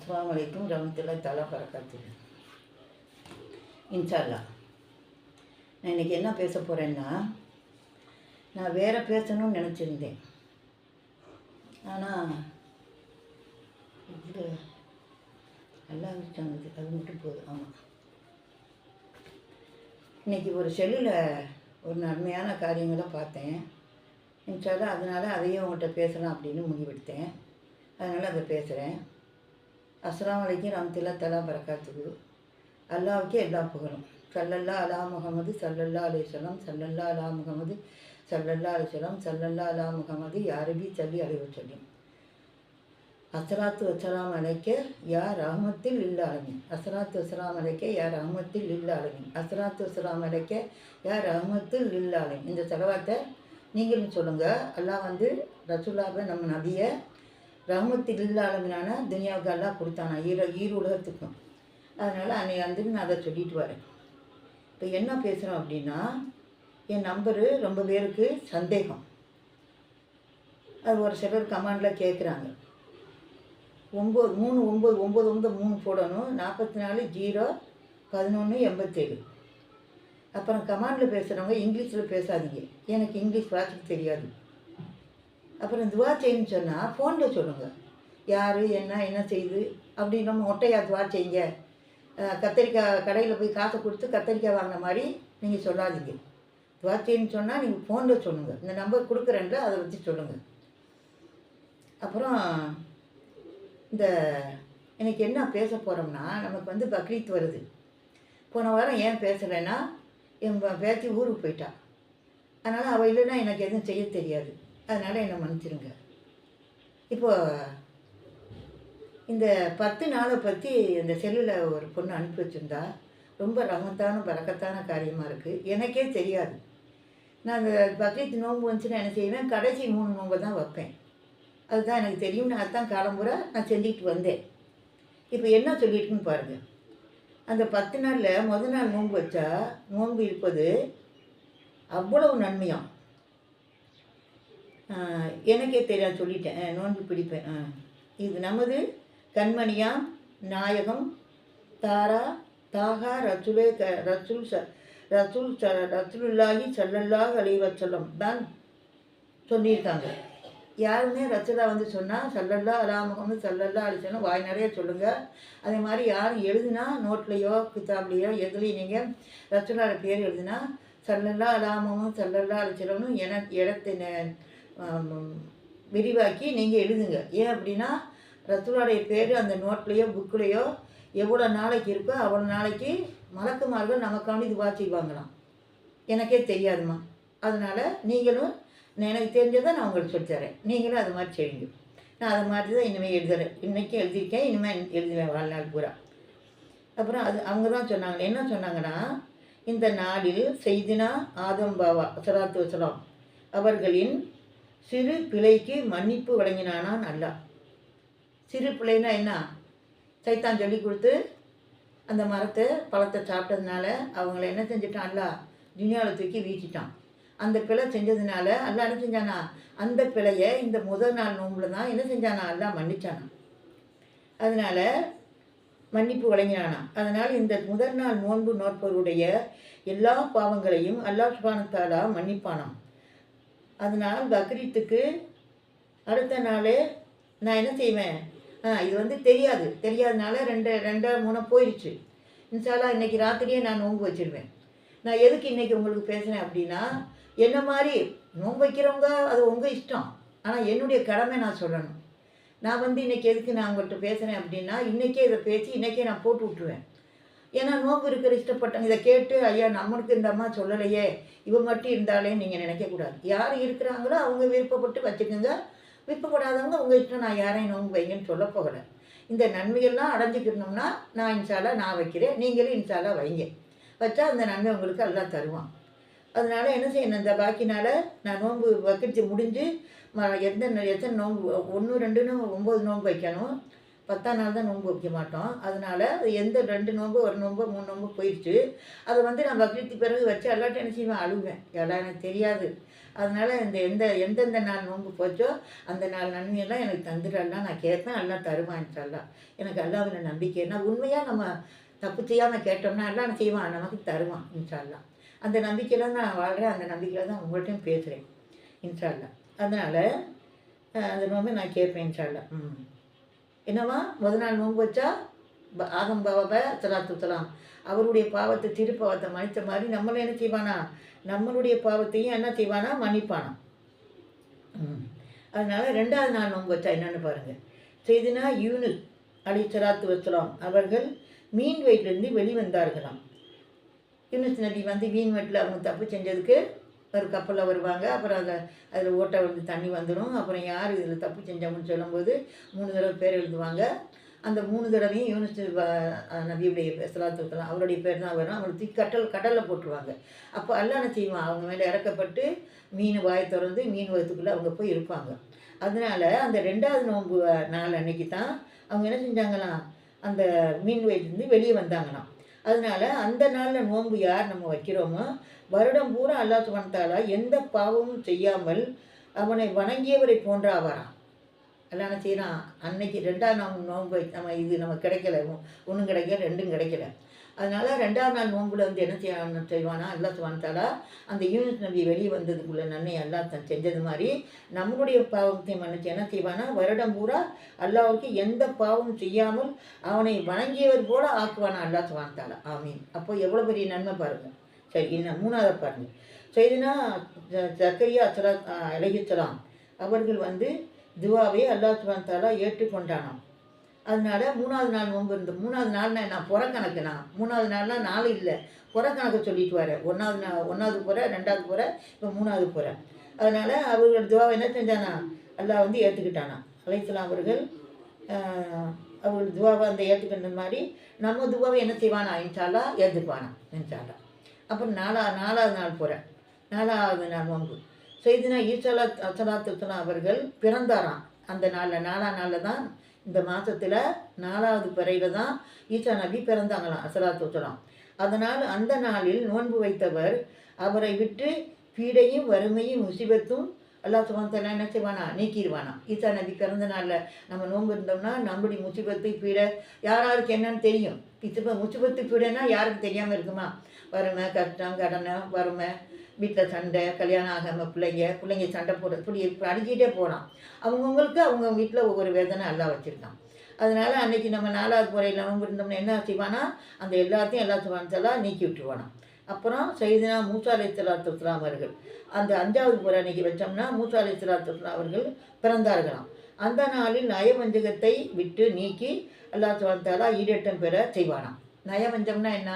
அஸ்லாம் வலைக்கும் ரமத்துல தலா பரக்காத்து இன்ஷால்லா நான் இன்றைக்கி என்ன பேச போகிறேன்னா நான் வேறு பேசணும்னு நினச்சிருந்தேன். ஆனால் இது நல்லா அது மட்டும் போதும் ஆமாம் இன்றைக்கி ஒரு செல்லில் ஒரு நன்மையான காரியங்களை பார்த்தேன். இன்ஷால்லா அதனால் அதையும் உங்கள்கிட்ட பேசலாம் அப்படின்னு முடிவெடுத்தேன். அதனால் அதை பேசுகிறேன் அஸ்லாம் வலைக்கும் ரம்தில்லா தலா பரக்காத்துக்கு அல்லாவுக்கு எல்லா புகழும். சல்லல்லா அலா முகமது சல்லல்லா அலிஸ்லாம் சல்லல்லா அலா முகமது சல்லல்லா அலிஸ்லாம் சல்லல்லா அலா முகமது யாரபி சல்லி அலைவ சொல்லியும் அசராத்து வசலாம் அழைக்க யா ரஹமத்தில் இல்ல அலமின் அஸ்ஸலாத்து வசலாம் அலைக்க யா ரஹமத்தில் இல்ல அலமின் அஸ்ஸலாத்து வசலாம் அலைக்க யா ரஹமத்தில் இல்ல இந்த செலவாத்தை நீங்களும் சொல்லுங்கள் அல்லாஹ் வந்து ரசுல்லாவை நம்ம நபியை ரஹமத்தில் இல்ல துனியாவுக்கு எல்லாம் கொடுத்தானா? ஈர ஈர உலகத்துக்கும். அதனால் அன்னைக்கு வந்து நான் அதை சொல்லிட்டு வரேன் இப்போ என்ன பேசுகிறோம் அப்படின்னா என் நம்பரு ரொம்ப பேருக்கு சந்தேகம். அது ஒரு சிலர் கமாண்டில் கேட்குறாங்க ஒம்பது மூணு ஒம்பது ஒம்பது ஒம்பது மூணு போடணும். நாற்பத்தி நாலு ஜீரோ பதினொன்று எண்பத்தேழு. அப்புறம் கமாண்டில் பேசுகிறவங்க இங்கிலீஷில் பேசாதீங்க. எனக்கு இங்கிலீஷ் வாசிக்க தெரியாது. அப்புறம் துவா செய்யணும்னு சொன்னால் ஃபோனில் சொல்லுங்கள் யார் என்ன என்ன செய்யுது அப்படின்னு நம்ம ஒட்டையாக துவா செய்யுங்க. கத்திரிக்காய் கடையில் போய் காசை கொடுத்து கத்திரிக்காய் வாங்கின மாதிரி நீங்கள் சொல்லாதீங்க. துவா செய்யுன்னு சொன்னால் நீங்கள் ஃபோனில் சொல்லுங்கள் இந்த நம்பர் கொடுக்குறேன்ல அதை வச்சு சொல்லுங்கள் அப்புறம் இந்த எனக்கு என்ன பேச போகிறோம்னா நமக்கு வந்து பக்ரீத் வருது. போன வாரம் ஏன் பேசலைன்னா என் பேத்தி ஊருக்கு போயிட்டா. அதனால் அவள் இல்லைன்னா எனக்கு எதுவும் செய்ய தெரியாது. அதனால் என்னை மன்னிச்சிருங்க. இப்போது இந்த பத்து நாளை பற்றி இந்த செல்லில் ஒரு பொண்ணு அனுப்பி வச்சுருந்தா ரொம்ப ரமத்தான பறக்கத்தான காரியமாக இருக்குது எனக்கே தெரியாது. நான் அந்த பக்ரீத் நோன்பு வந்துச்சுன்னா என்ன செய்வேன்? கடைசி மூணு நோன்பை தான் வைப்பேன். அதுதான் எனக்கு தெரியும். நான் அதுதான் காலம்புரை நான் செஞ்சுக்கிட்டு வந்தேன். இப்போ என்ன சொல்லிட்டுன்னு பாருங்கள் அந்த பத்து நாளில் முதல் நாள் நோன்பு வச்சா நோன்பு இருப்பது அவ்வளவு நன்மையாம். எனக்கே தெரியாது சொல்லிட்டேன். நோன்பு பிடிப்பேன். இது நமது கண்மணியா நாயகம் தாரா தாகா ரசுலே க ரசுல் ச ரசுல் ச ரசுலுல்லாஹி சல்லல்லாஹ் அலைவச்சலம் தான் சொல்லியிருக்காங்க. யாருமே ரசுலா வந்து சொன்னால் சல்லல்லா அலா முகமது சல்லல்லா அலிசல்லம் வாய் நிறைய சொல்லுங்கள் அதே மாதிரி யாரும் எழுதுனா நோட்லேயோ கிதாப்லேயோ எதுலேயும் நீங்கள் ரசுலாவோட பேர் எழுதுனா சல்லல்லா அலா முகமது சல்லல்லா அலிசலம்னு என இடத்தை விரிவாக்கி நீங்கள் எழுதுங்க. ஏன் அப்படின்னா ரத்துலாடைய பேர் அந்த நோட்லேயோ புக்கிலையோ எவ்வளோ நாளைக்கு இருக்கோ அவ்வளோ நாளைக்கு மலக்குமார்கள் நமக்காண்டி இது செய்வாங்களாம். எனக்கே தெரியாதும்மா. அதனால் நீங்களும் எனக்கு தெரிஞ்சதை நான் உங்களுக்கு சொல்லித்தரேன் நீங்களும் அது மாதிரி செய்யுங்க. நான் அது மாதிரி தான் இனிமேல் எழுதுறேன் இன்றைக்கும் எழுதியிருக்கேன் இனிமேல் எழுதுவேன் வாழ்நாள் பூரா. அப்புறம் அது அவங்க தான் சொன்னாங்க. என்ன சொன்னாங்கன்னா இந்த நாளில் செய்தினா ஆதம் பாவா அசலாத்து வசலாம் அவர்களின் சிறு பிழைக்கு மன்னிப்பு வழங்கினானான் அல்லாஹ் சிறு பிள்ளைன்னா என்ன? சைத்தான் சொல்லி கொடுத்து அந்த மரத்தை பழத்தை சாப்பிட்டதுனால அவங்கள என்ன செஞ்சுட்டான் அல்லாஹ் துனியாவில் தூக்கி வீசிட்டான். அந்த பிழை செஞ்சதுனால அல்லாஹ் என்ன செஞ்சானா? அந்த பிழையை இந்த முதல் நாள் நோன்புல தான் என்ன செஞ்சானா? அல்லாஹ் மன்னிச்சானா. அதனால் மன்னிப்பு வழங்கினானா. அதனால் இந்த முதல் நாள் நோன்பு நோற்பவருடைய எல்லா பாவங்களையும் அல்லாஹ் சுபானத்தாலா மன்னிப்பானாம். அதனால் பக்ரீத்துக்கு அடுத்த நாள் நான் என்ன செய்வேன்? ஆ இது வந்து தெரியாது. தெரியாதனால ரெண்டு ரெண்டா மூணு போயிடுச்சு இன்சாலா இன்றைக்கி ராத்திரியே நான் நோன்பு வச்சிருவேன். நான் எதுக்கு இன்றைக்கி உங்களுக்கு பேசுகிறேன் அப்படின்னா என்ன மாதிரி நோன்பு வைக்கிறவங்க அது உங்கள் இஷ்டம். ஆனால் என்னுடைய கடமை நான் சொல்லணும். நான் வந்து இன்னைக்கு எதுக்கு நான் உங்கள்கிட்ட பேசுகிறேன் அப்படின்னா இன்றைக்கே இதை பேசி இன்றைக்கே நான் போட்டு விட்ருவேன் ஏன்னா நோன்பு இருக்கிற இஷ்டப்பட்டவங்க இதை கேட்டு ஐயா நம்மளுக்கு இந்த அம்மா சொல்லலையே இவ மட்டும் இருந்தாலே நீங்கள் நினைக்கக்கூடாது. யார் இருக்கிறாங்களோ அவங்க விருப்பப்பட்டு வச்சுக்கோங்க. விருப்பப்படாதவங்க உங்கள் இஷ்டம் நான் யாரையும் நோன்பு வைங்கன்னு சொல்ல போகலை. இந்த நன்மைகள்லாம் அடைஞ்சிக்கணும்னா நான் இன்சாலா நான் வைக்கிறேன் நீங்களும் இன்சாலா வைங்க. வச்சா அந்த நன்மை உங்களுக்கு எல்லாம் தருவான். அதனால் என்ன செய்யணும் இந்த பாக்கினால் நான் நோன்பு வக்கிச்சு முடிஞ்சு ம- எந்த எத்தனை நோன்பு ஒன்று ரெண்டுன்னு ஒம்பது நோன்பு வைக்கணும். பத்தாம் நாள் தான் நோன்பு வைக்க மாட்டோம். அதனால் அது எந்த ரெண்டு நோன்பு ஒரு நோன்பு மூணு நோன்பு போயிடுச்சு அதை வந்து நான் பக்ரீத்து பிறகு வச்சு எல்லாட்டும் என்ன செய்வேன்? அழுவேன். எல்லாம் எனக்கு தெரியாது. அதனால் இந்த எந்த எந்தெந்த நாள் நோன்பு போச்சோ அந்த நாள் நன்மையெல்லாம் எனக்கு தந்துடலாம் நான் கேட்பேன் எல்லாம் தருவான் இன்ஷால்லா எனக்கு அல்லாவில் நம்பிக்கை நான் உண்மையாக நம்ம தப்பு செய்யாமல் கேட்டோம்னா எல்லாம் செய்வான்? நமக்கு தருவான் இன்ஷால்லாம் அந்த நம்பிக்கையில் நான் வாழ்கிறேன் அந்த நம்பிக்கையில் தான் உங்கள்கிட்டையும் பேசுகிறேன் இன்ஷால்லாம் அதனால் அந்த நோம்பை நான் கேட்பேன் இன்ஷால்லாம் ம். என்னவா முத நாள் நோன்பு வச்சா? ப- ஆதம் பாபாவை சலாத்து அவருடைய பாவத்தை திருப்பாவத்தை மன்னித்த மாதிரி நம்மளும் என்ன செய்வானா? நம்மளுடைய பாவத்தையும் என்ன செய்வானா? மன்னிப்பானா? ம். ரெண்டாவது நாள் நோன்பு வச்சா என்னென்னு பாருங்கள் செய்தினா யூனுஸ் அலி சலாத்து வசலாம் அவர்கள் மீன் வயிற்றிலிருந்து வெளிவந்தார்களாம். யூனிஸ் நபி வந்து மீன் வயிற்றில் அவங்க தப்பு செஞ்சதுக்கு ஒரு கப்பலில் வருவாங்க. அப்புறம் அதில் அதில் ஓட்டை வந்து தண்ணி வந்துடும் அப்புறம் யார் இதில் தப்பு செஞ்சவங்கன்னு சொல்லும்போது மூணு தடவை பேர் எழுதுவாங்க. அந்த மூணு தடவையும் யூனிஸ் நபியுடைய சலாத்து வசலாம் அவருடைய பேர் தான் வரும். அவங்களை தூக்கி கட்டல் கடலில் போட்டுருவாங்க. அப்போ அல்ல செய்வான் அவங்க மேலே இறக்கப்பட்டு மீன் வாய் திறந்து மீன் வயத்துக்குள்ளே அவங்க போய் இருப்பாங்க. அதனால அந்த ரெண்டாவது நோன்பு நாள் அன்னைக்கு தான் அவங்க என்ன செஞ்சாங்களாம்? அந்த மீன் வயிற்றுலேருந்து வெளியே வந்தாங்களாம். அதனால அந்த நாளில் நோன்பு யார் நம்ம வைக்கிறோமோ வருடம் பூரா அல்லா சுபன்தாலா எந்த பாவமும் செய்யாமல் அவனை வணங்கியவரை போன்ற ஆவாராம் எல்லாம் என்ன செய்கிறான் அன்னைக்கு ரெண்டாவது நாள் நோன்பு நம்ம இது நம்ம கிடைக்கல ஒன்றும் கிடைக்கல ரெண்டும் கிடைக்கல. அதனால் ரெண்டாவது நாள் நோன்புல வந்து என்ன செய்ய செய்வானா? அல்லா சுவான்தாலா அந்த யூனிட் நம்பி வெளியே வந்ததுக்குள்ள நன்மை அல்லா தான் செஞ்சது மாதிரி நம்மளுடைய பாவத்தை மன்னிச்சு என்ன செய்வானா? வருடம் பூரா அல்லாவுக்கு எந்த பாவமும் செய்யாமல் அவனை வணங்கியவர் போல ஆக்குவானா அல்லா சுவான்தாலா ஆமீன். அப்போ எவ்வளோ பெரிய நன்மை பாருங்கள் சரி இன்னும் மூணாவது பாருங்க. செய்தினா சக்கரியா அசலா அழகிச்சலாம் அவர்கள் வந்து துவாவை அல்லாஹ் சுவான்தாலா ஏற்றுக்கொண்டானான் ஏற்றுக்கொண்டானாம். அதனால மூணாவது நாள் நோன்பு இருந்து மூணாவது நாள்னா நான் புறக்கணக்குனா. மூணாவது நாள்னா நாள் இல்லை. புறக்கணக்கு சொல்லிட்டு வரேன் ஒன்றாவது நாள் ஒன்றாவது புற ரெண்டாவது புற இப்போ மூணாவது புற. அதனால் அவர்கள் துவாவை என்ன செஞ்சானா? அல்லாஹ் வந்து ஏற்றுக்கிட்டானா அலைசலாம் அவர்கள் அவர்கள் துவாவை அந்த ஏற்றுக்கின்ற மாதிரி நம்ம துவாவை என்ன செய்வானா? இன்ஷால்லா ஏற்றுக்குவானா இன்ஷால்லா அப்புறம் நாலா நாலாவது நாள் போகிற நாலாவது நாள் நோன்பு. செய்தினா ஈசலா அசலாத்துனா அவர்கள் பிறந்தாராம். அந்த நாளில் நாலாம் நாளில் தான் இந்த மாதத்தில் நாலாவது பிறையில தான் ஈசா நபி பிறந்தாங்களாம் அசலாத்து வசலாம். அதனால் அந்த நாளில் நோன்பு வைத்தவர் அவரை விட்டு பீடையும் வறுமையும் முசிபத்தும் அல்லா சுமத்தெல்லாம் என்ன செய்வானா? நீக்கிடுவானா? ஈசா நபி பிறந்த நாளில் நம்ம நோன்பு இருந்தோம்னா நம்முடைய முசிபத்து பீடை யார் யாருக்கு என்னன்னு தெரியும். இப்போ முசிபத்து பீடைனா யாருக்கு தெரியாமல் இருக்குமா? வறுமை கஷ்டம் கடனை வறுமை வீட்டில் சண்டை கல்யாணம் ஆகாமல் பிள்ளைங்க பிள்ளைங்க சண்டை போடுறது இப்படி இப்படி போகலாம் அவங்கவுங்களுக்கு அவங்க வீட்டில் ஒவ்வொரு வேதனை எல்லாம் வச்சுருக்கான். அதனால் அன்றைக்கி நம்ம நாலாவது முறையில் நோன்பு இருந்தோம்னா என்ன செய்வானா? அந்த எல்லாத்தையும் எல்லா சுவானத்தெல்லாம் நீக்கி விட்டுருவானா அப்புறம் செய்தினா மூசா அலை அவர்கள். அந்த அஞ்சாவது முறை அன்னைக்கு வச்சோம்னா மூசா அலை சலாத்து அவர்கள் பிறந்தார்களாம். அந்த நாளில் நயவஞ்சகத்தை விட்டு நீக்கி அல்லா சுவானத்தாலா ஈடேற்றம் பெற செய்வானாம். நயவஞ்சம்னா என்ன?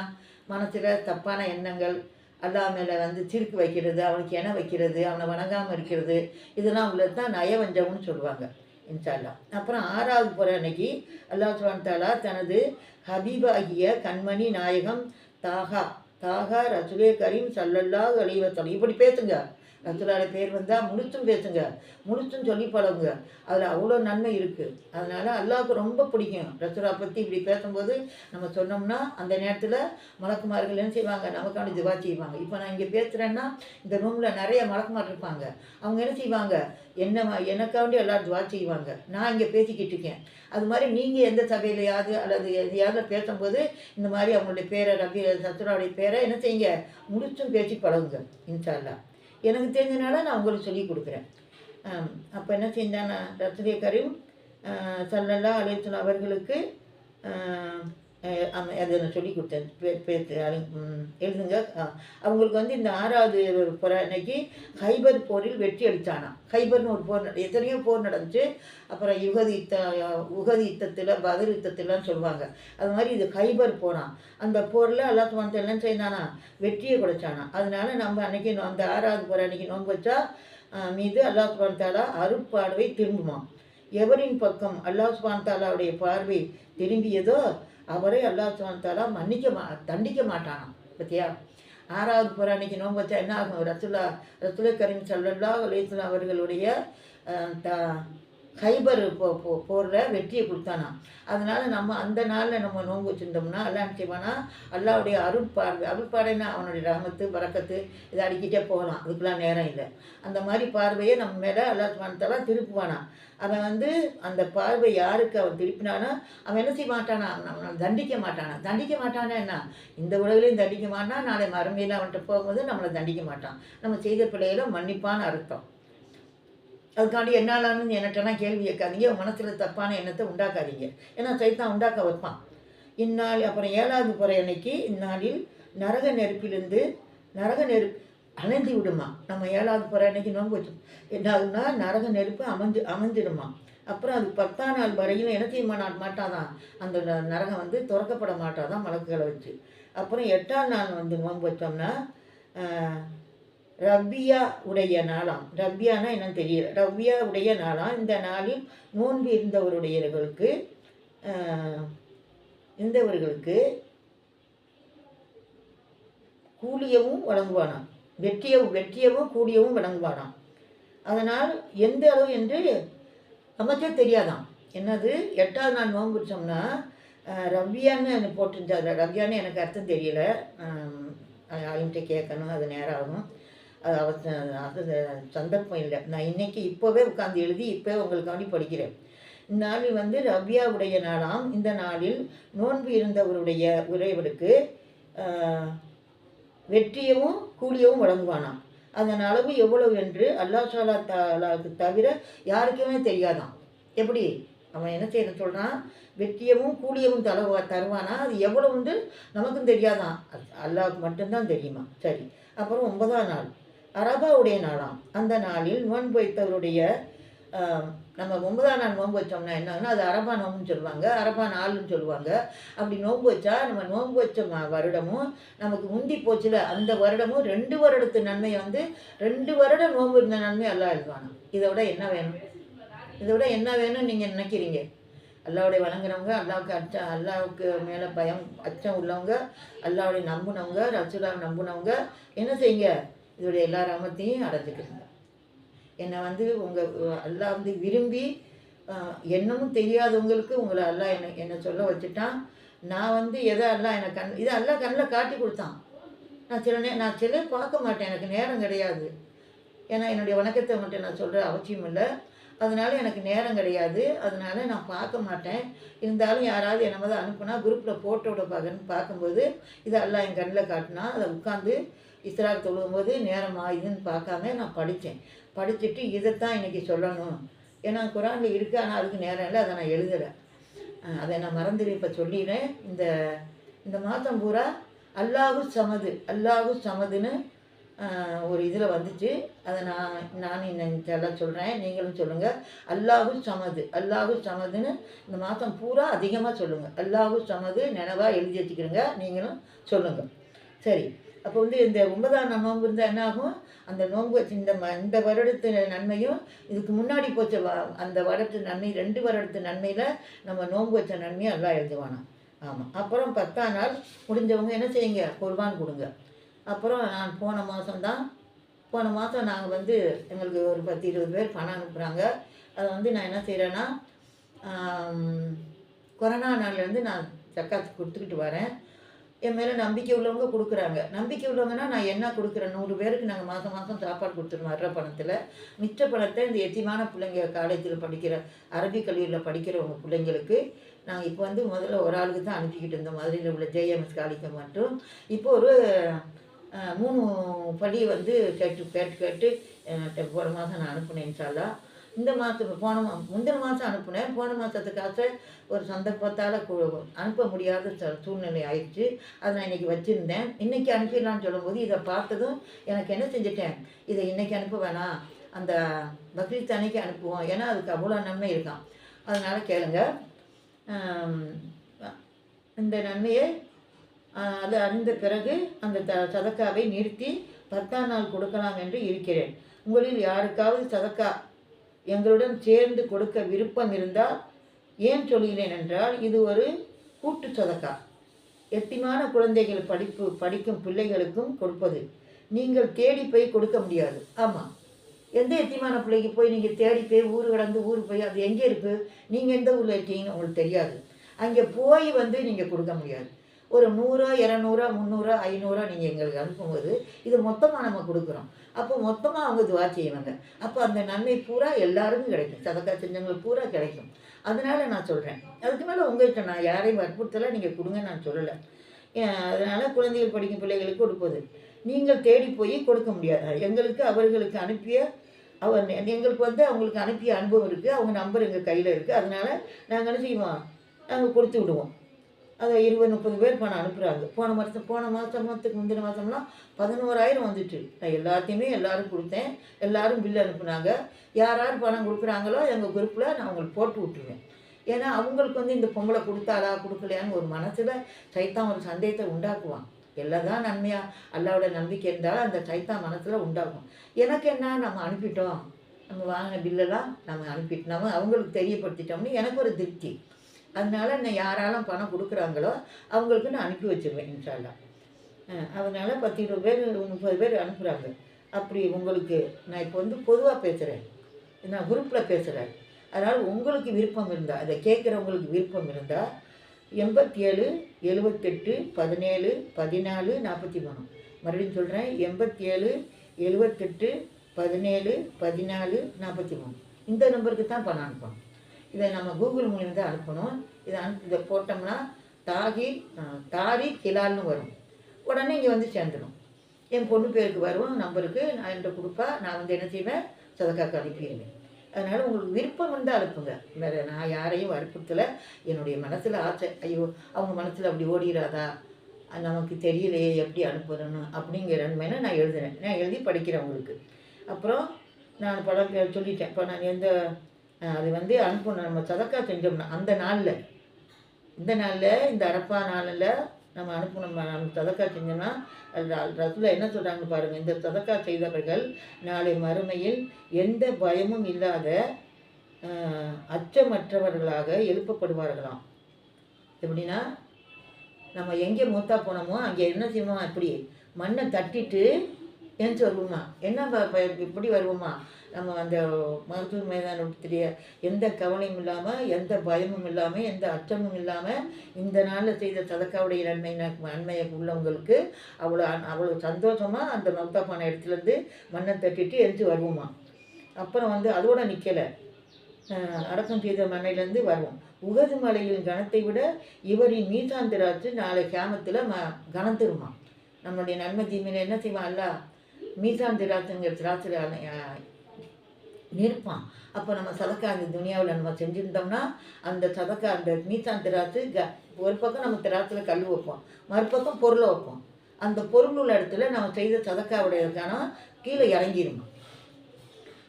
மனசில் தப்பான எண்ணங்கள் அல்லா மேலே வந்து சிறுக்கு வைக்கிறது அவனுக்கு என வைக்கிறது அவனை வணங்காமல் இருக்கிறது இதெல்லாம் அவங்களுக்கு தான் நயவஞ்சம்னு சொல்லுவாங்க இன்ஷால்லா அப்புறம் ஆறாவது புற அன்னைக்கு அல்லாஹ் சுபான் தாலா தனது ஹபீபாகிய கண்மணி நாயகம் தாகா தாகா ரசுலே கரீம் சல்லல்லா அலைஹி இப்படி பேசுங்க. ரசுலால பேர் வந்தால் முழுத்தும் பேசுங்க. முழுத்தும் சொல்லி பழகுங்க. அதில் அவ்வளோ நன்மை இருக்குது அதனால் அல்லாவுக்கு ரொம்ப பிடிக்கும். ரசுலா பற்றி இப்படி பேசும்போது நம்ம சொன்னோம்னா அந்த நேரத்தில் மலக்குமார்கள் என்ன செய்வாங்க? நமக்கான துவா செய்வாங்க. இப்போ நான் இங்கே பேசுகிறேன்னா இந்த ரூமில் நிறைய மலக்குமார் இருப்பாங்க. அவங்க என்ன செய்வாங்க? என்ன எனக்காண்டி எல்லாரும் துவா செய்வாங்க. நான் இங்கே பேசிக்கிட்டு இருக்கேன். அது மாதிரி நீங்கள் எந்த சபையிலையாவது அல்லது எதையாவது பேசும்போது இந்த மாதிரி அவங்களுடைய பேரை ரபி சத்துராவுடைய பேரை என்ன செய்யுங்க? முடிச்சும் பேசி பழகுங்க. இன்ஷால்லா எனக்கு தெரிஞ்சனால நான் உங்களுக்கு சொல்லி கொடுக்குறேன். அப்போ என்ன செஞ்சானா ரத்ரிய கரீம் சல்லல்லா அலைத்துல அவர்களுக்கு அதை நான் சொல்லி கொடுத்தேன். பே- பேத்து எழுதுங்க. அவங்களுக்கு வந்து இந்த ஆறாவது புற அன்னைக்கு ஹைபர் போரில் வெற்றி அளித்தானா ஹைபர்னு ஒரு போர் எத்தனையோ போர் நடந்துச்சு. அப்புறம் யுகதி யுத்த உகதி யுத்தத்தில் பதர் யுத்தத்தில்னு சொல்லுவாங்க. அது மாதிரி இது ஹைபர் போனான் அந்த போரில் அல்லாஹ் வந்து என்ன செய்தானா வெற்றியை கொடுத்தானா அதனால நம்ம அன்னைக்கு நோ- அந்த ஆறாவது போகிற அன்னைக்கு நோன்பு வச்சா மீது அல்லாஹ் சுபான் தாலா திரும்புமா திரும்புமாம். எவரின் பக்கம் அல்லாஹ் சுபான் தாலாவுடைய பார்வை திரும்பியதோ அவரை அல்லா சுவான்தாலா மன்னிக்க மா தண்டிக்க மாட்டானாம். பத்தியா? ஆறாவது புறாணிக்கு அன்னைக்கு நோன்பு வச்சா என்ன ஆகும்? ரத்துல்லா ரசுல கரீம் சல்லல்லா அலேஸ்லாம் அவர்களுடைய த ஹைபர் போ போ போரில் வெற்றியை கொடுத்தானா. அதனால் நம்ம அந்த நாளில் நம்ம நோன்பு வச்சுருந்தோம்னா அல்லா செய்வானா? அல்லாவுடைய அருட்பார்வை அருட்பார்வைன்னா அவனுடைய ரகமத்து பறக்கத்து இதை அடிக்கிட்டே போகலாம். அதுக்கெலாம் நேரம் இல்லை. அந்த மாதிரி பார்வையை நம்ம மேலே அல்லா மனத்தெல்லாம் திருப்புவானா. அவன் வந்து அந்த பார்வை யாருக்கு அவன் திருப்பினானோ அவன் என்ன செய்ய மாட்டானா? நம்ம தண்டிக்க மாட்டானா? தண்டிக்க மாட்டானா என்ன? இந்த உலகிலையும் தண்டிக்க மாட்டான். நாளை மறுமையில் அவன்கிட்ட போகும்போது நம்மளை தண்டிக்க மாட்டான். நம்ம செய்த பிள்ளைகளும் மன்னிப்பான்னு அர்த்தம். அதுக்காண்டி என்னாலான்னு என்னட்டெல்லாம் கேள்வி கேட்காதீங்க. மனசில் தப்பான எண்ணத்தை உண்டாக்காதீங்க. ஏன்னா சைத்தான் உண்டாக்க வைப்பான். இந்நாள் அப்புறம் ஏழாவது புறை அன்னைக்கு இந்நாளில் நரக நெருப்பிலிருந்து நரக நெருப்பு அணைந்து விடுமா. நம்ம ஏழாவது புறை அன்னைக்கு நோன்பு வச்சோம் என்ன நரக நெருப்பு அமைஞ்சு அமைஞ்சிடுமா. அப்புறம் அது பத்தாம் நாள் வரையும் என்ன செய்ய மாட்டா மாட்டாதான். அந்த நரகம் வந்து திறக்கப்பட மாட்டாதான் மலக்குகளை வச்சு. அப்புறம் எட்டாம் நாள் வந்து நோன்பு வச்சோம்னா ரவ்வியா உடைய நாளாம். ரவ்யானா என்னன்னு தெரியல. ரவ்யா உடைய நாளாம். இந்த நாளில் நோன்பு இருந்தவருடையவர்களுக்கு இருந்தவர்களுக்கு கூலியவும் வழங்குவானாம். வெற்றியவும் வெற்றியவும் கூடியவும் வழங்குவானாம். அதனால் எந்த அளவு என்று நமக்கே தெரியாதாம். என்னது? எட்டாவது நாள் நோன்பு வச்சோம்னா ரவ்யான்னு போட்டிருந்தாரு ரவ்யான்னு எனக்கு அர்த்தம் தெரியல. அவன்கிட்ட கேட்கணும். அது நேரம் ஆகும். அது அவச சந்தர்ப்பம் இல்லை. நான் இன்னைக்கு இப்போவே உட்காந்து எழுதி இப்போ உங்களுக்காண்டி படிக்கிறேன். இந்நாளில் வந்து ரவ்யாவுடைய நாளாம். இந்த நாளில் நோன்பு இருந்தவருடைய உறைவருக்கு வெற்றியவும் கூலியவும் வழங்குவானாம். அதன் அளவு எவ்வளவு என்று அல்லாஹ் சாலா தாலாவுக்கு தவிர யாருக்குமே தெரியாதான் எப்படி? அவன் என்ன செய்ய சொல்கிறான் வெற்றியவும் கூலியவும் தலவா தருவானா? அது எவ்வளவுண்டு நமக்கும் தெரியாதான் அல்லாவுக்கு மட்டும்தான் தெரியுமா சரி. அப்புறம் ஒன்பதாம் நாள். அரபாவுடைய நாளாம். அந்த நாளில் நோன்பு வைத்தவருடைய நம்ம ஒன்பதாம் நாள் நோன்பு வச்சோம்னா என்னன்னா அது அரபா நோம்புன்னு சொல்லுவாங்க அரபா நாள்னு சொல்லுவாங்க. அப்படி நோன்பு வச்சா நம்ம நோன்பு வச்ச வருடமும் நமக்கு முந்தி போச்சுல அந்த வருடமும் ரெண்டு வருடத்து நன்மையை வந்து ரெண்டு வருடம் நோன்பு இருந்த நன்மை அல்லா எழுதுவானா இதை விட என்ன வேணும்? இதை விட என்ன வேணும்னு நீங்கள் நினைக்கிறீங்க? அல்லாவுடைய வணங்குறவங்க அல்லாவுக்கு அச்சம் அல்லாவுக்கு மேலே பயம் அச்சம் உள்ளவங்க அல்லாவுடைய நம்புனவங்க ரசூலாவை நம்புனவங்க என்ன செய்யுங்க? இதோடைய எல்லா ரமத்தையும் அடைஞ்சுக்கிறீங்க என்னை வந்து உங்கள் எல்லாம் வந்து விரும்பி என்னமும் தெரியாதவங்களுக்கு உங்களை அல்லா என்னை என்னை சொல்ல வச்சுட்டான். நான் வந்து எதை எல்லாம் எனக்கு கண் இதை எல்லாம் கண்ணில் காட்டி கொடுத்தான். நான் சில நே நான் சில பார்க்க மாட்டேன் எனக்கு நேரம் கிடையாது. ஏன்னா என்னுடைய வணக்கத்தை மட்டும் நான் சொல்கிற அவசியம் இல்லை. அதனால் எனக்கு நேரம் கிடையாது. அதனால் நான் பார்க்க மாட்டேன். இருந்தாலும் யாராவது என்ன மாதிரி அனுப்புனா குரூப்பில் ஃபோட்டோட பார்க்கன்னு பார்க்கும்போது இதை எல்லாம் என் கண்ணில் காட்டினா அதை உட்காந்து இஸ்ராக் தொழுகும்போது நேரம் ஆகுதுன்னு பார்க்காம நான் படித்தேன். படிச்சுட்டு இதைத்தான் இன்றைக்கி சொல்லணும். ஏன்னா குரானில் இருக்குது ஆனால் அதுக்கு நேரம் இல்லை அதை நான் எழுதலை. அதை நான் மறந்துடு இப்போ சொல்லிடுறேன். இந்த இந்த மாதம் பூரா அல்லாஹு சமது அல்லாஹு சமதுன்னு ஒரு இதில் வந்துச்சு அதை நான் நான் எல்லாம் சொல்கிறேன் நீங்களும் சொல்லுங்கள் அல்லாஹு சமது அல்லாஹு சமதுன்னு இந்த மாதம் பூரா அதிகமாக சொல்லுங்கள் அல்லாஹு சமது நினைவாக எழுதி வச்சுக்கிறோங்க நீங்களும் சொல்லுங்கள் சரி அப்போ வந்து இந்த ஒன்பதாம் நோன்பு இருந்தால் என்ன ஆகும்? அந்த நோன்பு வச்சு இந்த ம இந்த வருடத்து நன்மையும் இதுக்கு முன்னாடி போச்ச வ- அந்த வருடத்து நன்மை ரெண்டு வருடத்து நன்மையில் நம்ம நோன்பு வச்ச நன்மையும் எல்லாம் எழுதுவானா ஆமாம் அப்புறம் பத்தாம் நாள் முடிஞ்சவங்க என்ன செய்யுங்க? குர்பான் கொடுங்க. அப்புறம் நான் போன மாதம்தான் போன மாதம் நாங்கள் வந்து எங்களுக்கு ஒரு பத்து இருபது பேர் பணம் அனுப்புகிறாங்க அதை வந்து நான் என்ன செய்கிறேன்னா கொரோனா நாள்லேருந்து நான் ஜக்காத்து கொடுத்துக்கிட்டு வரேன். என் மேலே நம்பிக்கை உள்ளவங்க கொடுக்குறாங்க. நம்பிக்கை உள்ளவங்கன்னா நான் என்ன கொடுக்குறேன்? நூறு பேருக்கு நாங்கள் மாதம் மாதம் சாப்பாடு கொடுத்துருவோம் வர்ற பணத்தில். மிச்ச பணத்தை இந்த எத்தியமான பிள்ளைங்க காலேஜில் படிக்கிற அரபிக் கல்லூரியில் படிக்கிறவங்க பிள்ளைங்களுக்கு நாங்கள் இப்போ வந்து முதல்ல ஒரு ஆளுக்கு தான் அனுப்பிக்கிட்டு இருந்தோம். மதுரையில் உள்ள ஜேஎம்எஸ் காலேஜை மட்டும். இப்போ ஒரு மூணு படி வந்து கேட்டு கேட்டு கேட்டு அஹ், போன மாதம் நான் அனுப்புனேன் இன்ஷால்லா இந்த மாதம் போன மா முந்தின மாதம் அனுப்புனேன். போன மாதத்துக்காக ஒரு சந்தர்ப்பத்தால் கு- அனுப்ப முடியாத ச- சூழ்நிலை ஆயிடுச்சு. அதை நான் இன்னைக்கு வச்சுருந்தேன். இன்னைக்கு அனுப்பிடலான்னு சொல்லும்போது இதை பார்த்ததும் எனக்கு என்ன செஞ்சுட்டேன்? இதை இன்னைக்கு அனுப்ப வேணாம். அந்த பக்ரீத் அன்னைக்கு அனுப்புவோம். ஏன்னா அதுக்கு அவ்வளோ நன்மை இருக்கான் அதனால் கேளுங்க. இந்த நன்மையை அது அறிந்த பிறகு அந்த த சதக்காவை நிறுத்தி பத்தாம் நாள் கொடுக்கலாம் என்று இருக்கிறேன். உங்களில் யாருக்காவது சதக்கா எங்களுடன் சேர்ந்து கொடுக்க விருப்பம் இருந்தால் ஏன் சொல்கிறேன் என்றால் இது ஒரு கூட்டு சதக்கா. எத்திமான குழந்தைகள் படிப்பு படிக்கும் பிள்ளைகளுக்கும் கொடுப்பது. நீங்கள் தேடி போய் கொடுக்க முடியாது. ஆமாம் எந்த எத்திமான பிள்ளைக்கு போய் நீங்கள் தேடி போய் ஊர் கடந்து ஊர் போய் அது எங்கே இருக்குது நீங்கள் எந்த ஊரில் இருக்கீங்கன்னு உங்களுக்கு தெரியாது. அங்கே போய் வந்து நீங்கள் கொடுக்க முடியாது. ஒரு நூறோ இரநூறோ முந்நூறோ ஐநூறோ நீங்கள் எங்களுக்கு அனுப்பும்போது இது மொத்தமாக நம்ம கொடுக்குறோம். அப்போ மொத்தமாக அவங்க துவா செய்வாங்க. அப்போ அந்த நன்மை பூரா எல்லாருக்கும் கிடைக்கும். சதக்கா செஞ்சவங்களுக்கு பூரா கிடைக்கும். அதனால நான் சொல்கிறேன் அதுக்கு மேலே உங்கள்கிட்ட நான் யாரையும் வற்புறுத்தலை. நீங்கள் கொடுங்க நான் சொல்லலை. அதனால் குழந்தைகள் படிக்கும் பிள்ளைகளுக்கு கொடுப்பது. நீங்கள் தேடி போய் கொடுக்க முடியாது. எங்களுக்கு அவர்களுக்கு அனுப்பிய அவர் எங்களுக்கு வந்து அவங்களுக்கு அனுப்பிய அனுபவம் இருக்குது அவங்க நம்பர் எங்கள் கையில் இருக்குது அதனால் நாங்கள் என்ன செய்வோம்? நாங்கள் கொடுத்து விடுவோம். அதை இருபது முப்பது பேர் பணம் அனுப்புகிறாங்க போன மாதம் போன மாதம் மாதத்துக்கு முந்தின மாதம்லாம் பதினோராயிரம் வந்துட்டு. நான் எல்லாத்தையுமே எல்லாரும் கொடுத்தேன். எல்லாரும் பில் அனுப்புனாங்க. யார் யார் பணம் கொடுக்குறாங்களோ எங்கள் குரூப்பில் நான் அவங்களுக்கு போட்டு விட்டுருவேன். ஏன்னா அவங்களுக்கு வந்து இந்த பொம்பளை கொடுத்தாளா கொடுக்கலையான்னு ஒரு மனசில் சைத்தான் ஒரு சந்தேகத்தை உண்டாக்குவான். எல்லாம் தான் நன்மையாக அல்லாவோட நம்பிக்கை இருந்தாலும் அந்த சைத்தான் மனசில் உண்டாகும். எனக்கு என்ன நம்ம அனுப்பிட்டோம். நம்ம வாங்கின பில்லெல்லாம் நம்ம அனுப்பிட்டு நம்ம அவங்களுக்கு தெரியப்படுத்திட்டோம்னு எனக்கு ஒரு திருப்தி. அதனால நான் யாராலும் பணம் கொடுக்குறாங்களோ அவங்களுக்கு நான் அனுப்பி வச்சுருவேன் இன்ஷால்லாம் அதனால் பத்து இருபது பேர் முப்பது பேர் அனுப்புகிறாங்க அப்படி உங்களுக்கு நான் இப்போ வந்து பொதுவாக பேசுகிறேன் நான் குரூப்பில் பேசுகிறேன் அதனால் உங்களுக்கு விருப்பம் இருந்தால் அதை கேட்குறவங்களுக்கு விருப்பம் இருந்தால் எண்பத்தி ஏழு எழுபத்தெட்டு பதினேழு பதினாலு நாற்பத்தி மூணு மறுபடியும் சொல்கிறேன் எண்பத்தி ஏழு எழுபத்தெட்டு பதினேழு பதினாலு நாற்பத்தி மூணு இந்த நம்பருக்கு தான் பணம் அனுப்பணும். இதை நம்ம கூகுள் மூலியம் தான் அனுப்பணும். இதை அனுப்பி இதை போட்டோம்னா தாகி தாரி கிலால்னு வரும். உடனே இங்கே வந்து சேர்ந்துடும் என் பொண்ணு பேருக்கு வரும் நம்பருக்கு நான் என்கிட்ட கொடுப்பா நான் வந்து என்ன செய்வேன்? சதக்காக்கு அனுப்பிடுவேன். அதனால் உங்களுக்கு விருப்பம் இருந்தால் அனுப்புங்க. வேறு நான் யாரையும் வற்புறுத்தலை. என்னுடைய மனசில் ஆசை ஐயோ அவங்க மனசில் அப்படி ஓடிடாதா நமக்கு தெரியலையே எப்படி அனுப்பணும்னு அப்படிங்கிற மேலே நான் எழுதுறேன். நான் எழுதி படிக்கிறேன் உங்களுக்கு. அப்புறம் நான் படம் சொல்லிட்டேன். இப்போ நான் எந்த அது வந்து அனுப்பணும். நம்ம சதக்கா செஞ்சோம்னா அந்த நாளில். இந்த நாளில் இந்த அரப்பா நாளில் நம்ம அனுப்பணும். நம்ம சதக்கா செஞ்சோம்னா ரசூல என்ன சொல்கிறாங்க பாருங்கள் இந்த சதக்கா செய்தவர்கள் நாளை மறுமையில் எந்த பயமும் இல்லாத அச்சமற்றவர்களாக எழுப்பப்படுவார்களாம். எப்படின்னா நம்ம எங்கே மூத்தா போனோமோ அங்கே என்ன செய்வோம் அப்படி மண்ணை தட்டிட்டு எந்த வருவோமா? என்ன இப்படி வருவோமா? நம்ம அந்த மருத்துவ மைதானத்துடைய எந்த கவலையும் இல்லாமல் எந்த பயமும் இல்லாமல் எந்த அச்சமும் இல்லாமல் இந்த நாளில் செய்த சதக்காவுடைய நன்மை நன்மையை உள்ளவங்களுக்கு அவ்வளோ அவ்வளோ சந்தோஷமாக அந்த மௌத்தாப்பான இடத்துலேருந்து மண்ணை தட்டிட்டு எழுந்து வருவோமா? அப்புறம் வந்து அதோடு நிற்கலை அடக்கம் செய்த மண்ணிலேருந்து வருவோம். உகது மலையின் கணத்தை விட இவரின் மீசாந்திராற்று நாளை கேமத்தில் ம கணத்துருமா நம்முடைய நம்மளுடைய நன்மை தீமையில் என்ன செய்வான்? அல்ல மீசான் திராட்சைங்கிற திராட்சை நிற்பான் அப்போ நம்ம சதக்கா அந்த துனியாவில் நம்ம செஞ்சுருந்தோம்னா அந்த சதக்கா அந்த மீசான் திராட்சை க ஒரு பக்கம் நம்ம திராட்சையில் கல் வைப்போம். மறுபக்கம் பொருளை வைப்போம். அந்த பொருள் உள்ள இடத்துல நம்ம செய்த சதக்காவுடைய கணம் கீழே இறங்கிடும்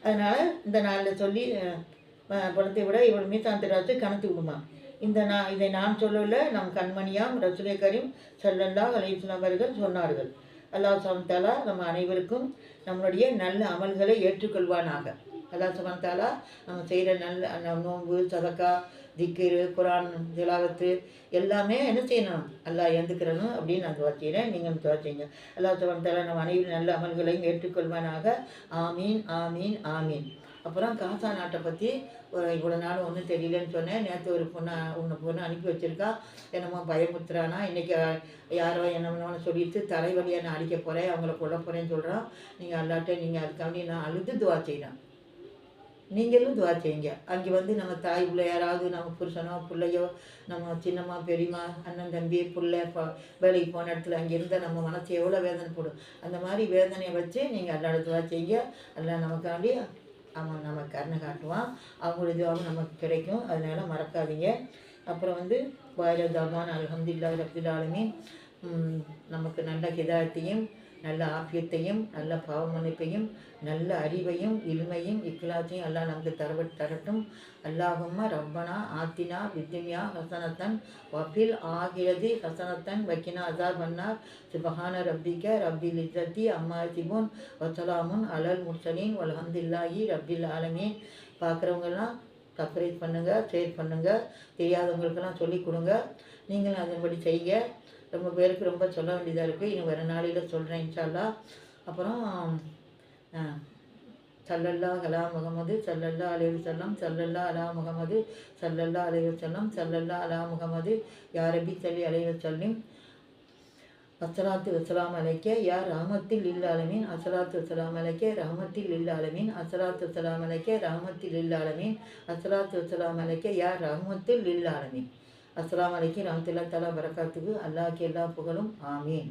அதனால் இந்த நாளில் சொல்லி பணத்தை விட இவள் மீசான் திராட்சை கணத்து விடுமா இந்த நான் இதை நான் சொல்லல நம் கண்மணியாம் ரசுலை கரீம் செல்லல்லா அலையுஸ்லாம் அவர்கள் சொன்னார்கள். அல்லாஹ் சமத்தாலா நம்ம அனைவருக்கும் நம்மளுடைய நல்ல அமல்களை ஏற்றுக்கொள்வானாக. அல்லாஹ் சமத்தாலா நம்ம செய்கிற நல்ல நோன்பு சதக்கா திக்கிரு குரான் திலாவத்து எல்லாமே என்ன செய்யணும்? அல்லா எழுந்துக்கிறணும் அப்படின்னு நான் துவா செய்கிறேன் நீங்கள் துவா செய்யுங்க. அல்லா சமத்தாலா நம்ம அனைவரும் நல்ல அமல்களையும் ஏற்றுக்கொள்வானாக. ஆமீன் ஆமீன் ஆமீன். அப்புறம் காசா நாட்டை பற்றி இவ்வளோ நாள் ஒன்றும் தெரியலன்னு சொன்னேன். நேற்று ஒரு பொண்ணை ஒன்று பொண்ணு அனுப்பி வச்சுருக்கா. என்னமோ பயமுத்துறானா. இன்றைக்கி யாரோ என்னமோ சொல்லிட்டு தலைவலியை நான் அடிக்க போகிறேன் அவங்கள கொல்ல போகிறேன்னு சொல்கிறான் நீங்கள் அல்லாட்ட நீங்கள் அதுக்காண்டி நான் அழுது துவா செய்கிறேன் நீங்களும் துவா செய்யுங்க. அங்கே வந்து நம்ம தாய் பிள்ளை யாராவது நம்ம புருஷனோ பிள்ளையோ நம்ம சின்னம்மா பெரியம்மா அண்ணன் தம்பி பிள்ளை வேலைக்கு போன இடத்துல அங்கே இருந்தால் நம்ம மனசு எவ்வளோ வேதனை போடும் அந்த மாதிரி வேதனையை வச்சு நீங்கள் அல்லாட துவா செய்யுங்க. எல்லாம் நமக்காண்டி அவன் நம்ம கருணை காட்டுவான் அவங்களுக்கு ஜாபம் நமக்கு கிடைக்கும். அதனால் மறக்காதீங்க. அப்புறம் வந்து வாயில தமான் அலமதுல்லா ரபில் நமக்கு நல்ல ஹிதாயத்தையும் நல்ல ஆப்பியத்தையும் நல்ல பாவமன்னிப்பையும் நல்ல அறிவையும் இல்மையும் இக்கிலாத்தையும் எல்லாம் நமக்கு தரவ தரட்டும். அல்லாஹும்ம ரப்பனா ஆத்தினா வித்யா ஹசனத்தன் வபில் ஆகியதி ஹசனத்தன் வக்கினா அசார் பன்னார் சுபஹான ரப்பிக்க ரப்பில் இசத்தி அம்மா சிபுன் வசலாமுன் அலல் முர்சலீன் வலஹந்தில்லாஹி ரப்பில் ஆலமீன். பார்க்குறவங்கெல்லாம் சப்ஸ்கிரைப் பண்ணுங்கள் ஷேர் பண்ணுங்கள் தெரியாதவங்களுக்கெல்லாம் சொல்லிக் கொடுங்க. நீங்களும் அதன்படி செய்ய ரொம்ப பேருக்கு ரொம்ப சொல்ல வேண்டியதாக இருக்குது இன்னும் வர நாளையில் சொல்கிறேன் இன்ஷால்லா. அப்புறம் சல்லல்லா அலா முகமது சல்லல்லா அலைஹி செல்லம் சல்லல்லா அலா முகமது சல்லல்லா அலைஹி செல்லம் சல்லல்லா அலா முகமது யாரபி சல்லி அலைஹி வஸல்லிம். அசலாத்து வசலாம் அலைக்க யா ராமத்தில் இல்லாலமீன் அசலாத்து வசலாம் அலைக்க ராமத்தில் இல்லாலமீன் அசலாத்து வசலாம் அலைக்க ராமத்தில் இல்லாலமீன் அசலாத்து வசலாம் அலைக்க யா ராமத்தில் இல்லாலமீன் அஸ்லாம் வலைக்கு ரஹமத்துல்லாஹி தலா பரக்காத்துக்கு அல்லாஹ்க்கு எல்லா புகழும். ஆமீன்.